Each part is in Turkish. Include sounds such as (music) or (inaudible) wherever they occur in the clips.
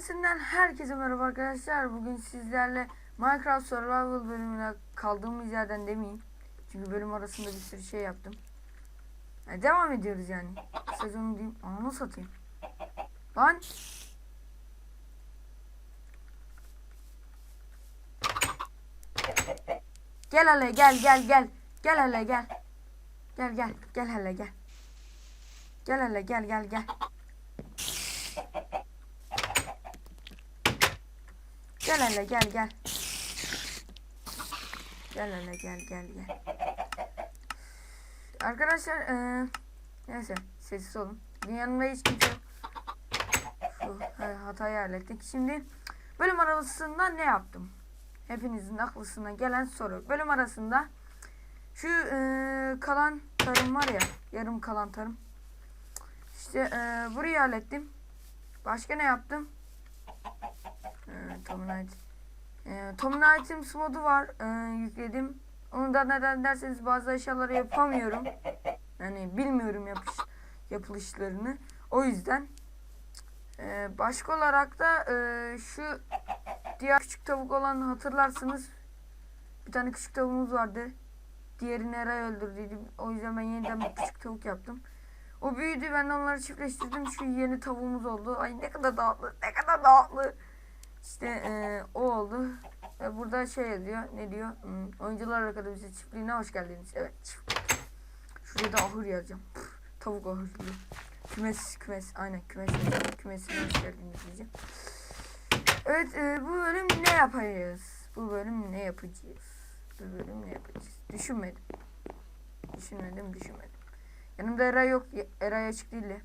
Kendisinden herkese merhaba arkadaşlar. Bugün sizlerle Minecraft Survival bölümüne kaldığımız yerden demeyeyim. Çünkü bölüm arasında bir sürü şey yaptım. Yani devam ediyoruz yani. Sezonu diyeyim. Ananı satayım. Lan. Gel hele gel gel gel. Gel hele gel. Gel gel gel hele gel. Gel hele gel gel gel. Gel hele gel gel. Gel hele gel gel gel. Arkadaşlar eee neyse sessiz olun. Dünyanın hiç kimse. Şu ha- hatayı. Şimdi bölüm arasında ne yaptım? Hepinizin aklısına gelen soru. Bölüm arasında şu eee, kalan tarım var ya yarım kalan tarım. İşte eee burayı hallettim. Başka ne yaptım? Tom'un ait. Ee, Tom'un items modu var. Ee, yükledim. Onu da neden derseniz bazı eşyaları yapamıyorum. Yani bilmiyorum yapış, yapılışlarını. O yüzden ee, başka olarak da ee, şu diğer küçük tavuk olan hatırlarsınız. Bir tane küçük tavuğumuz vardı. Diğerini Eray öldürdüydü. O yüzden ben yeniden bir küçük tavuk yaptım. O büyüdü. Ben de onları çiftleştirdim. Şu yeni tavuğumuz oldu. Ay ne kadar dağıtlı. Ne kadar dağıtlı. İşte eee, o oldu. Ve burada şey yazıyor. Ne diyor? Hmm, Oyuncular Akademisi çiftliğine hoş geldiniz. Evet çiftlik. Şuraya da ahır yazacağım. Püf, tavuk ahır diyor. Kümes kümes. Aynen kümes. Kümesine hoş geldiniz diyeceğim. Evet eee, bu bölüm ne yapacağız? Bu bölüm ne yapacağız? Bu bölüm ne yapacağız? Düşünmedim. Düşünmedim düşünmedim. Yanımda Eray yok. Eray açık değil de.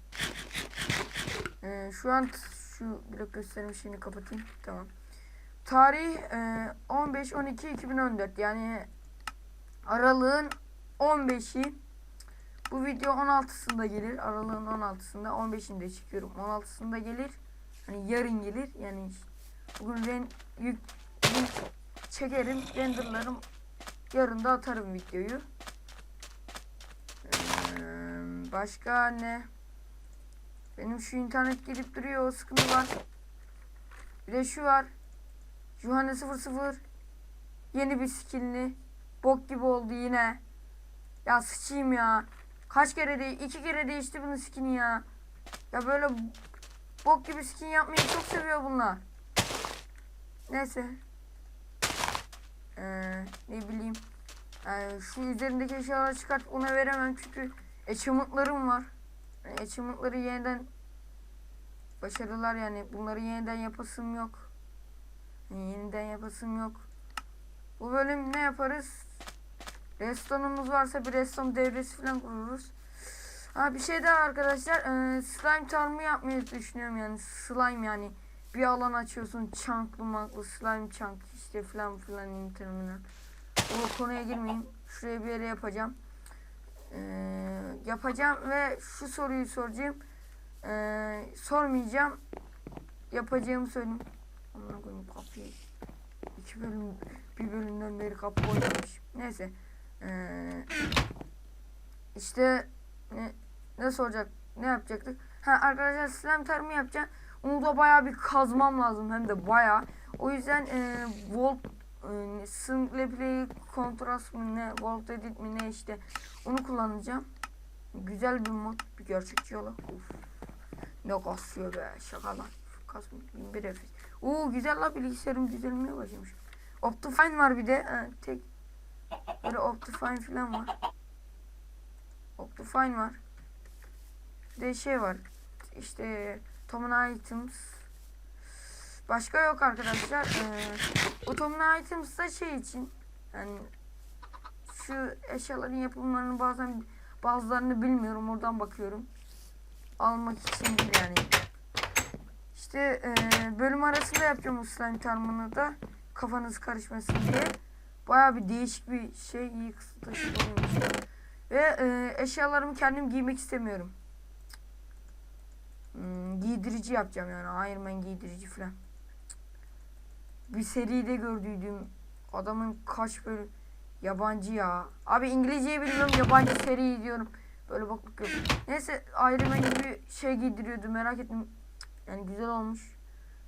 Ee, şu an şu blok gösterim şeyini kapatayım. Tamam. Tarih e, 15-12-2014 yani aralığın 15'i bu video 16'sında gelir. Aralığın 16'sında 15'inde çekiyorum. 16'sında gelir. Hani yarın gelir. Yani bugün ren, yük, bugün çekerim, renderlarım. Yarın da atarım videoyu. Ee, başka ne? Benim şu internet gidip duruyor o sıkıntı var. Bir de şu var. Juhane 00 yeni bir skinli. Bok gibi oldu yine. Ya sıçayım ya. Kaç kere değil? iki kere değişti bunun skini ya. Ya böyle bok gibi skin yapmayı çok seviyor bunlar. Neyse. Ee, ne bileyim. Yani şu üzerindeki eşyaları çıkartıp ona veremem çünkü achievement'larım var. Yani achievement'ları yeniden başarılar yani bunları yeniden yapasım yok. Yani yeniden yapasım yok. Bu bölüm ne yaparız? Restonumuz varsa bir reston devresi falan kururuz. Ha bir şey daha arkadaşlar. Ee, slime tarımı yapmayı düşünüyorum yani. Slime yani. Bir alan açıyorsun. Chunklı manklı slime chunk işte falan filan interminal. O konuya girmeyeyim. Şuraya bir yere yapacağım. Ee, yapacağım ve şu soruyu soracağım. Ee, sormayacağım. Yapacağımı söyleyeyim. Amına koyayım kapıyı. İki bölüm, bir bölümden beri kapı oynamış. Neyse. Ee, işte ne, ne soracak, ne yapacaktık? Ha arkadaşlar slime tarımı yapacağım. Onu da bayağı bir kazmam lazım hem de bayağı. O yüzden e, volt e, single play kontrast mı ne, volt edit mi ne işte onu kullanacağım. Güzel bir mod, bir gerçekçi yola. Uf. Ne kasıyor be şakalar. Kasmıyor. 21 FPS. Oo güzel la bilgisayarım düzelmeye başlamış. Optifine var bir de. Ha, tek böyle Optifine falan var. Optifine var. Bir de şey var. İşte Tom'un items. Başka yok arkadaşlar. Ee, bu Tom'un items şey için. Yani şu eşyaların yapımlarını bazen bazılarını bilmiyorum. Oradan bakıyorum. Almak için yani. İşte e, bölüm arasında yapacağım bu slime tarımını da kafanız karışmasın diye. Baya bir değişik bir şey iyi kısıtlı Ve e, eşyalarımı kendim giymek istemiyorum. Hmm, giydirici yapacağım yani Iron Man giydirici falan. Bir seride gördüydüm adamın kaç böyle yabancı ya. Abi İngilizceyi bilmiyorum yabancı seri diyorum. Böyle baklık yok. Neyse Iron Man gibi şey giydiriyordu merak ettim. Yani güzel olmuş.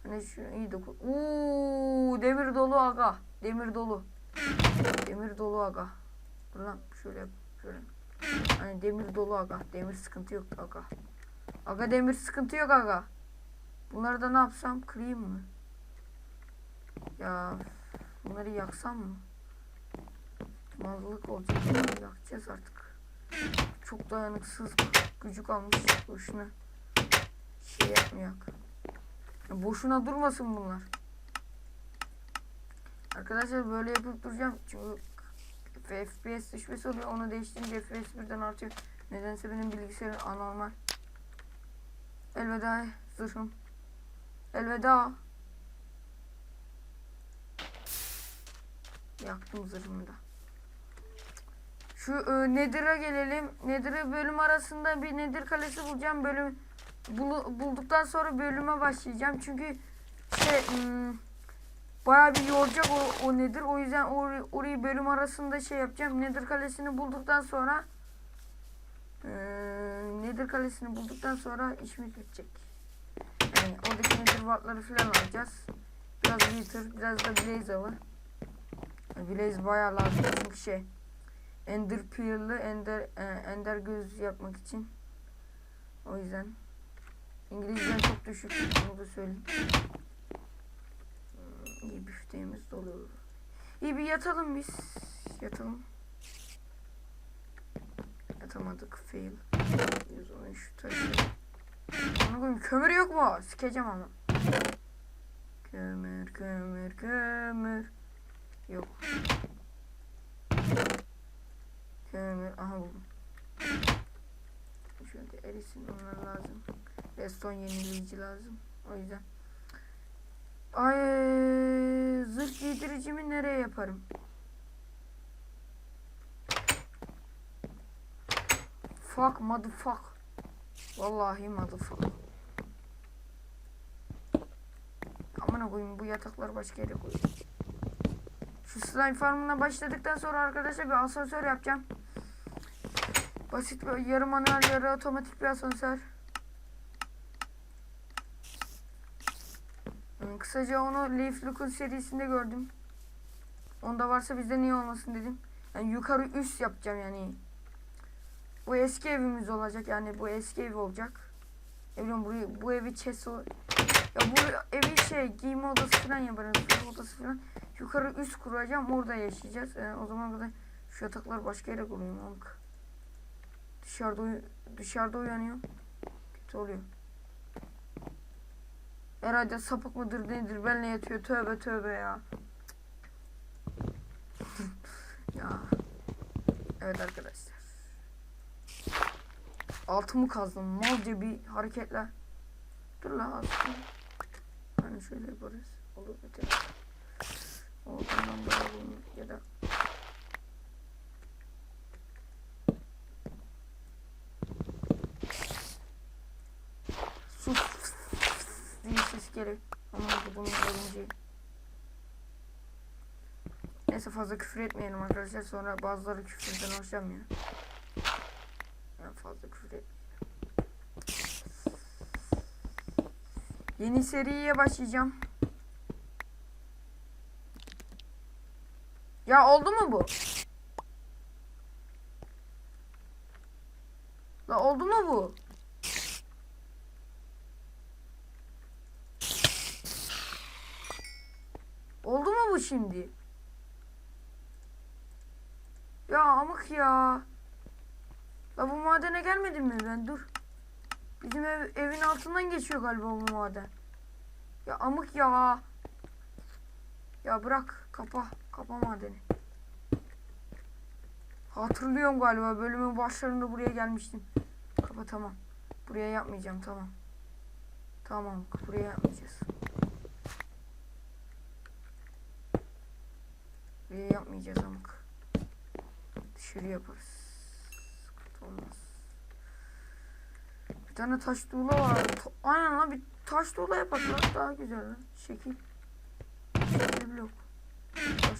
Hani şu iyi doku. Uuu demir dolu aga. Demir dolu. Demir dolu aga. Dur lan şöyle yap. Şöyle. Hani demir dolu aga. Demir sıkıntı yok aga. Aga demir sıkıntı yok aga. Bunları da ne yapsam? Kırayım mı? Ya bunları yaksam mı? Mallık olacak. Yakacağız artık. Çok dayanıksız gücü kalmış. Boşuna şey yapmayak. Ya Boşuna durmasın bunlar. Arkadaşlar böyle yapıp duracağım. Çünkü FPS düşmesi oluyor. Onu değiştirince FPS birden artıyor. Nedense benim bilgisayarım anormal. Elveda zırhım. Elveda. Yaktım zırhımı da. Şu e, Nether'a gelelim. Nether'ı bölüm arasında bir Nether kalesi bulacağım. Bölüm bulu- bulduktan sonra bölüme başlayacağım. Çünkü şey hmm, bayağı bir yoracak o, o Nether. O yüzden or, orayı bölüm arasında şey yapacağım. Nether kalesini bulduktan sonra e, Nether kalesini bulduktan sonra işimiz bitecek. Yani oradaki Nether wattları falan alacağız. Biraz Wither, biraz da Blaze alır. Blaze bayağı lazım çünkü şey Ender Pearl'ı Ender, e, Ender göz yapmak için. O yüzden İngilizcem çok düşük. Onu da söyleyeyim. Hmm, İyi büfteğimiz dolu. İyi bir yatalım biz. Yatalım. Yatamadık. Fail. 113 taşı. Ona koyayım. Kömür yok mu? Sikeceğim ama. Kömür, kömür, kömür. Yok. Kömür. Aha buldum. Şöyle erisin onlar lazım. Redstone yenileyici lazım. O yüzden. Ay zırh giydiricimi nereye yaparım? Fuck motherfuck. Vallahi motherfuck. Amına koyayım bu yataklar başka yere koyayım. Slime farmına başladıktan sonra arkadaşlar bir asansör yapacağım. Basit bir yarı manuel yarı otomatik bir asansör. Kısaca onu Leaf Look'un serisinde gördüm. Onda varsa bizde niye olmasın dedim. Yani yukarı üst yapacağım yani. Bu eski evimiz olacak yani bu eski ev olacak. Ne bileyim burayı, bu evi chest o- ya bu evi şey giyinme odası falan yaparım. Sınıf odası falan. Yukarı üst kuracağım orada yaşayacağız. Ee, o zaman kadar şu yataklar başka yere koyayım amk. Dışarıda dışarıda uyanıyor. Kötü oluyor. Herhalde sapık mıdır nedir benle yatıyor tövbe tövbe ya. (laughs) ya. Evet arkadaşlar. Altımı kazdım malca bir hareketler. Dur la aslında. Hani şöyle yaparız. Olur öte. Oradan daha bulunur ya da sus diye ses gerek. Ama bu bunun örümceği. Neyse fazla küfür etmeyelim arkadaşlar. Sonra bazıları küfürden hoşlanmıyor. Yani fazla küfür etmeyelim. Yeni seriye başlayacağım. Ya oldu mu bu? La oldu mu bu? Oldu mu bu şimdi? Ya amık ya. La bu madene gelmedim mi ben? Dur. Bizim ev, evin altından geçiyor galiba bu maden. Ya amık ya. Ya bırak. Kapa. Kapa madeni. Hatırlıyorum galiba. Bölümün başlarında buraya gelmiştim. Kapa tamam. Buraya yapmayacağım tamam. Tamam buraya yapmayacağız. Buraya yapmayacağız amık. Dışarı yaparız. Sıkıntı olmaz. Bir tane taş tuğla var. To- Aynen lan bir taş tuğla yapak lan. Daha güzel lan. Şekil. Şekil blok.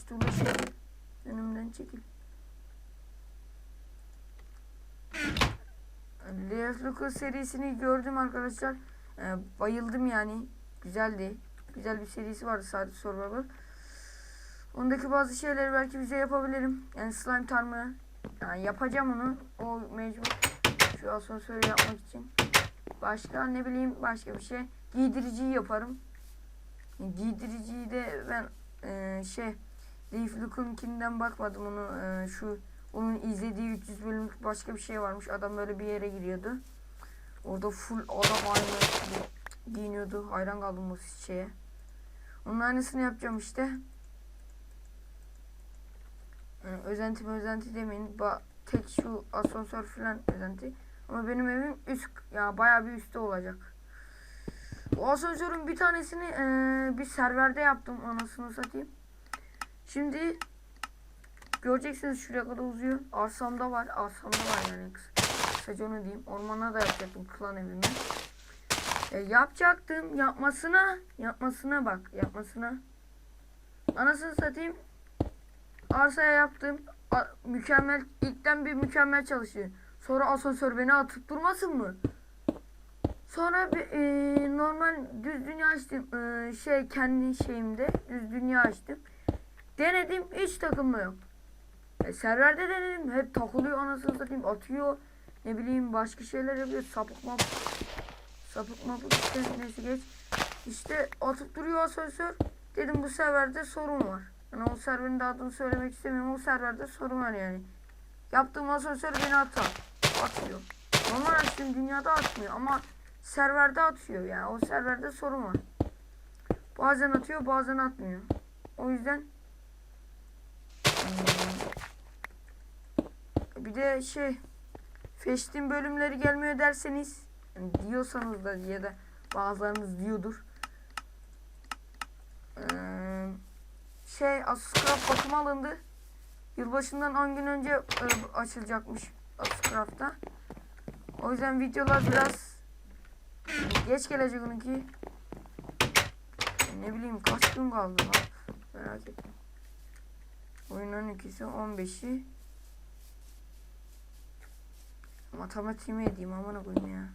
Tuğla şekil. Önümden çekil. Leaf Lucas serisini gördüm arkadaşlar. Ee, bayıldım yani. Güzeldi. güzel bir serisi vardı sadece Survivor. Ondaki bazı şeyleri belki bize yapabilirim. Yani slime tarımı. Yani yapacağım onu. O mecbur. Şu asansörü yapmak için. Başka ne bileyim başka bir şey. Giydiriciyi yaparım. Giydiriciyi de ben e, şey Leaf Luke'unkinden bakmadım onu e, şu onun izlediği 300 bölümlük başka bir şey varmış. Adam böyle bir yere giriyordu. Orada full adam aynı giyiniyordu. Hayran kaldım o şeye. Onun aynısını yapacağım işte. Yani özenti özenti demeyin. Ba tek şu asansör falan özenti. Ama benim evim üst ya bayağı bir üstte olacak. O asansörün bir tanesini eee, bir serverde yaptım anasını satayım. Şimdi göreceksiniz şuraya kadar uzuyor. Arsamda var. Arsamda var yani kıs- kısaca onu diyeyim. Ormana da yapacaktım klan evimi. E, yapacaktım. Yapmasına. Yapmasına bak. Yapmasına. Anasını satayım. Arsaya yaptım. A- mükemmel. ilkten bir mükemmel çalışıyor. Sonra asansör beni atıp durmasın mı? Sonra bir e, normal düz dünya açtım. E, şey kendi şeyimde düz dünya açtım. Denedim hiç takılma yok. E, serverde denedim hep takılıyor anasını satayım atıyor. Ne bileyim başka şeyler yapıyor sapık map sapık mapık işte neyse geç. İşte atıp duruyor asansör. Dedim bu serverde sorun var. Yani o serverin de adını söylemek istemiyorum. O serverde sorun var yani. Yaptığım asansör beni atar. Atıyor. Normal açtığım dünyada atmıyor ama serverde atıyor yani. O serverde sorun var. Bazen atıyor bazen atmıyor. O yüzden hmm, bir de şey Feştin bölümleri gelmiyor derseniz yani diyorsanız da ya da bazılarınız diyordur. Ee, şey Asuscraft bakım alındı. Yılbaşından 10 gün önce e, açılacakmış Asuscraft'ta. O yüzden videolar biraz geç gelecek onunki. Ne bileyim kaç gün kaldı lan. Merak ettim. Oyunun ikisi 15'i. Matematiğimi edeyim amına koyayım ya.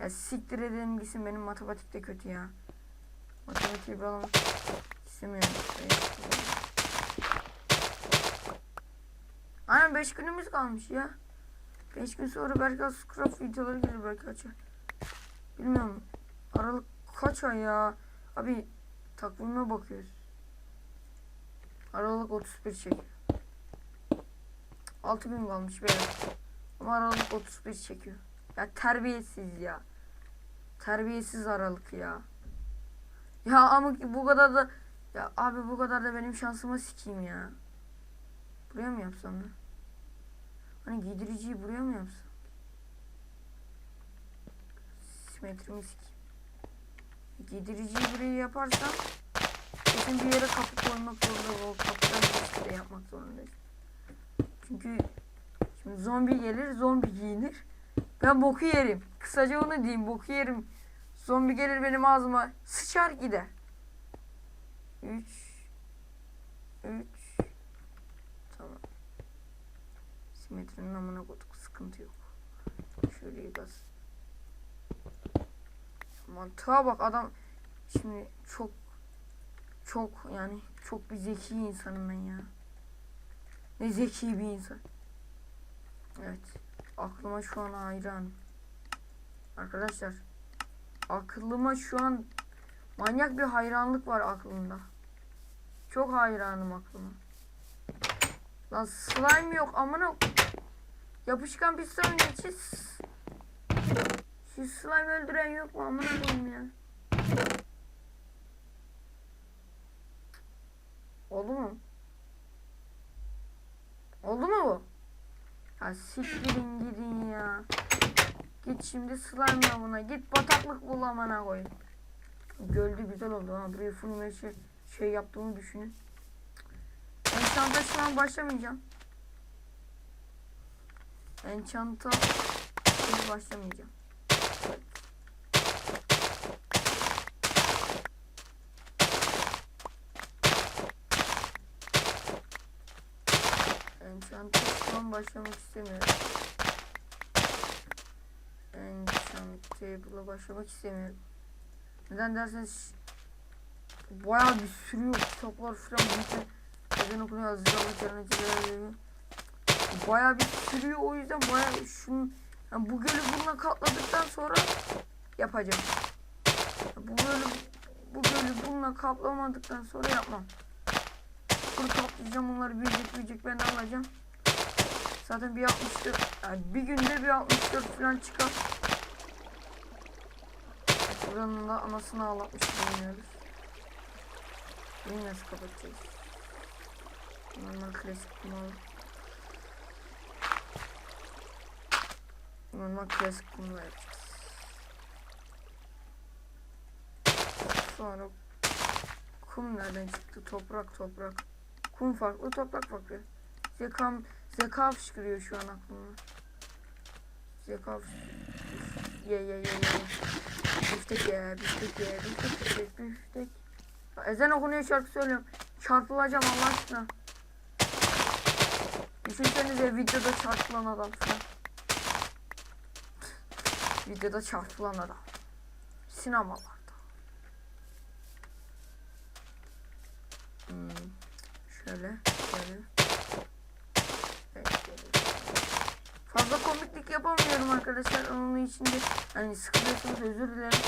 Ya siktir edelim gitsin benim matematikte kötü ya. Matematiği bağlamak istemiyorum. Aynen 5 günümüz kalmış ya. 5 gün sonra belki Scrap videoları gelir belki açar. Bilmiyorum. Aralık kaç ay ya? Abi takvime bakıyoruz. Aralık 31 çekiyor. 6 gün kalmış böyle. Ama Aralık 31 çekiyor. Ya terbiyesiz ya. Terbiyesiz Aralık ya. Ya ama bu kadar da ya abi bu kadar da benim şansıma sikeyim ya. Buraya mı yapsam ben? Hani giydiriciyi buraya mı yapsam? Simetrimi sikeyim. Giydiriciyi buraya yaparsam kesin bir yere kapı koymak zorunda kapıdan bir şey yapmak zorundayız. Çünkü zombi gelir zombi giyinir. Ben boku yerim. Kısaca onu diyeyim boku yerim. Zombi gelir benim ağzıma sıçar gider. 3 3 Tamam. Simetrinin amına koyduk sıkıntı yok. Şöyle yıkasın. Mantığa bak adam şimdi çok çok yani çok bir zeki insanım ben ya. Ne zeki bir insan. Evet. Aklıma şu an hayran. Arkadaşlar. Aklıma şu an manyak bir hayranlık var aklımda. Çok hayranım aklıma. Lan slime yok amına. Yapışkan piston için şu slime öldüren yok mu amına koyayım ya. Oldu mu? Oldu mu bu? Ya siktirin gidin ya. Git şimdi slime yavuna. Git bataklık bul amına koy. Gölde güzel oldu ha. Buraya full şey, şey yaptığımı düşünün. Enchant'a şu an başlamayacağım. Enchant'a başlamayacağım. Enchant'a şu an başlamak istemiyorum. Enchant table'a başlamak istemiyorum. Neden derseniz bayağı bir sürüyor kitaplar falan. Neyse. Ezan okunuyor. Hazırlanma çarpıcıları. Bayağı bir sürüyor o yüzden bayağı şunun yani bu gölü bununla kapladıktan sonra yapacağım. Bu gölü bu gölü bununla kaplamadıktan sonra yapmam. Bunu kaplayacağım onları büyüyecek büyüyecek ben alacağım. Zaten bir 64 yani bir günde bir 64 falan çıkar. Buranın da anasını ağlatmış bulunuyoruz. Bunu nasıl kapatacağız? Normal klasik kumalı. Normal klasik kumla yapacağız. Sonra kum nereden çıktı? Toprak toprak. Kum farklı, toprak farklı. Zekam, zeka fışkırıyor şu an aklıma. Zeka fışkırıyor. Ye ye ye ye. Biftek ye, biftek ye, biftek biftek biftek. Ezan okunuyor şarkı söylüyorum. Çarpılacağım Allah aşkına. Düşünsenize videoda çarpılan adam falan. Videoda çarpılan adam. Sinemalarda. Hmm. Şöyle, şöyle. Evet, şöyle. Komiklik yapamıyorum arkadaşlar. Onun için de hani sıkılıyorsunuz özür dilerim.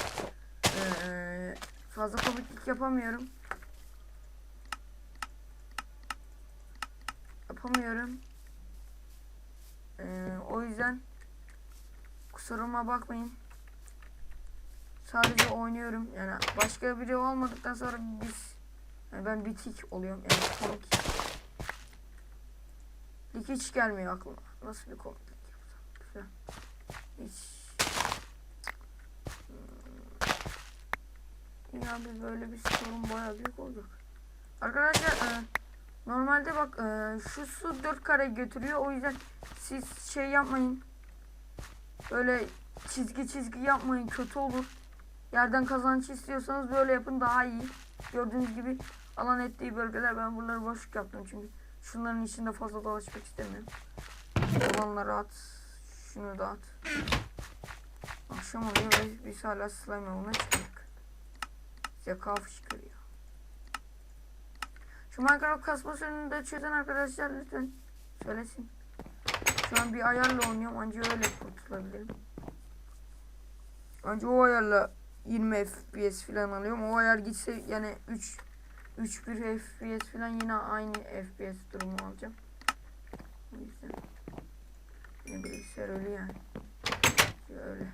Ee, fazla komiklik yapamıyorum. Yapamıyorum. Ee, o yüzden kusuruma bakmayın. Sadece oynuyorum. Yani başka biri olmadıktan sonra biz yani ben bitik oluyorum. Yani komik. Hiç gelmiyor aklıma. Nasıl bir komiklik falan. Hiç. Ya bir böyle bir sorun bayağı büyük olacak. Arkadaşlar e, normalde bak e, şu su 4 kare götürüyor. O yüzden siz şey yapmayın. Böyle çizgi çizgi yapmayın. Kötü olur. Yerden kazanç istiyorsanız böyle yapın daha iyi. Gördüğünüz gibi alan ettiği bölgeler ben buraları boşluk yaptım çünkü şunların içinde fazla dolaşmak istemiyorum. Olanları at. Şunu da at. Akşam oluyor ve biz hala slime avına çıktık. Zeka fışkırıyor. Şu Minecraft kasma sorununu da çözen arkadaşlar lütfen söylesin. Şu an bir ayarla oynuyorum ancak öyle kurtulabilirim. Ancak o ayarla 20 FPS falan alıyorum. O ayar gitse yani 3 3 1 FPS falan yine aynı FPS durumu alacağım. O yüzden ne bilgisayar öyle yani. Öyle.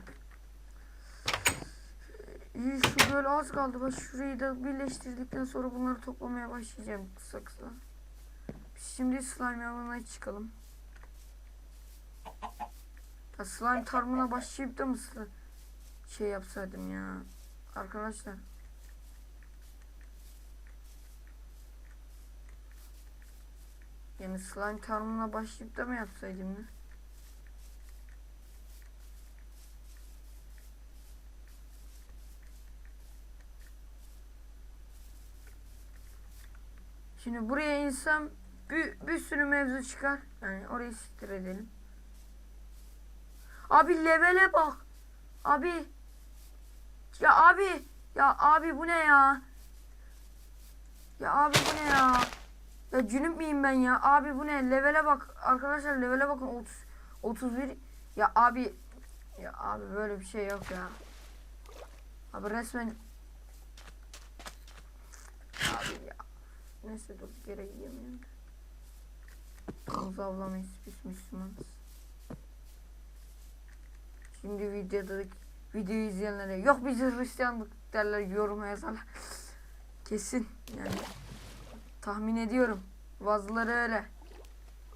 İyi şu böyle az kaldı. Bak şurayı da birleştirdikten sonra bunları toplamaya başlayacağım kısa kısa. Şimdi slime alanına çıkalım. Ya slime tarımına başlayıp da mı şey yapsaydım ya. Arkadaşlar. Yani slime tarımına başlayıp da mı yapsaydım ne? Şimdi buraya insem bir, bir sürü mevzu çıkar. Yani orayı siktir edelim. Abi levele bak. Abi. Ya abi. Ya abi bu ne ya? Ya abi bu ne ya? Ya cünüp miyim ben ya? Abi bu ne? Levele bak. Arkadaşlar levele bakın. 30 31. Ya abi. Ya abi böyle bir şey yok ya. Abi resmen Abi ya. Neyse dur geri yiyemiyorum. Kız avlamayız biz Müslümanız. Şimdi videoda videoyu izleyenlere yok biz Hristiyanlık derler yoruma yazarlar. Kesin yani tahmin ediyorum. Bazıları öyle.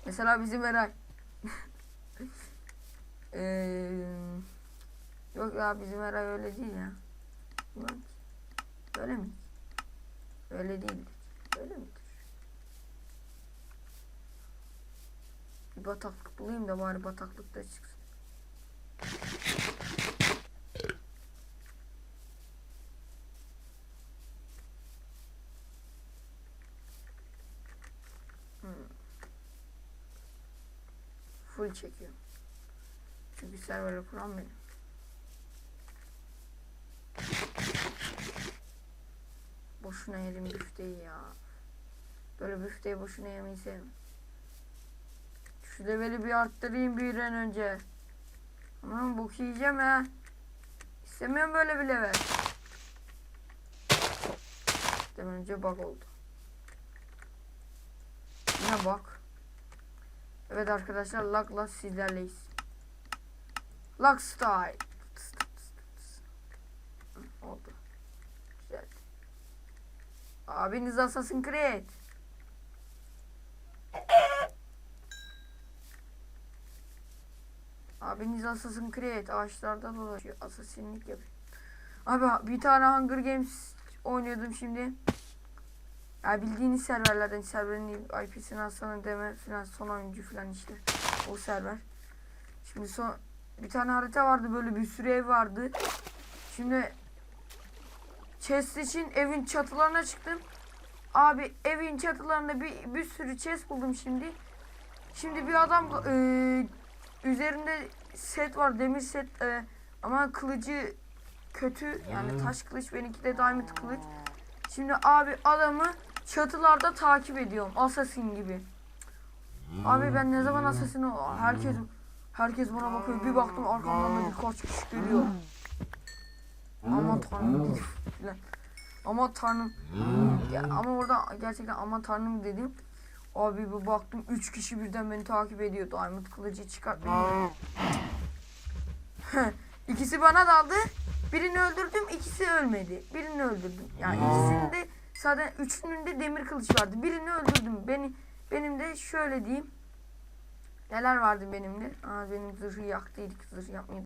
Mesela bizim Eray. (laughs) Eee yok ya bizim Eray öyle değil ya. Öyle mi? Öyle değil. Öyle midir? Bir bataklık bulayım da bari bataklıkta çıksın. Hmm. Full çekiyorum. Çünkü serverı kuran benim. Boşuna yedim büfteyi ya. Böyle büfteyi boşuna yemeyi. Şu leveli bir arttırayım bir an önce. Aman bok yiyeceğim ha. İstemiyorum böyle bir level. Demin önce bug oldu. Yine bak. Evet arkadaşlar lagla sizlerleyiz. Lag style. Oldu. Güzel. Abiniz Assassin's Creed. Abiniz Assassin's Creed ağaçlarda dolaşıyor. Assassinlik yapıyor. Abi bir tane Hunger Games oynuyordum şimdi. Ya bildiğiniz serverlerden serverin IP'sini alsana deme filan son oyuncu filan işte. O server. Şimdi son bir tane harita vardı böyle bir sürü ev vardı. Şimdi chest için evin çatılarına çıktım. Abi evin çatılarında bir, bir sürü chest buldum şimdi. Şimdi bir adam e, üzerinde set var demir set e, ama kılıcı kötü yani taş kılıç benimki de diamond kılıç. Şimdi abi adamı çatılarda takip ediyorum assassin gibi. Abi ben ne zaman assassin ol- herkes herkes bana bakıyor bir baktım arkamdan da birkaç kişi geliyor. Aman tanrım dedim filan. Aman tanrım. Ya, ama orada gerçekten aman tanrım dedim. Abi bir baktım 3 kişi birden beni takip ediyor. Diamond kılıcı çıkartmıyor. (laughs) İkisi bana daldı. Birini öldürdüm, ikisi ölmedi. Birini öldürdüm. Yani ikisinin de zaten üçünün de demir kılıç vardı. Birini öldürdüm. Beni benim de şöyle diyeyim. Neler vardı benim de? Aa, benim zırhı yaktıydık. Zırh yapmayı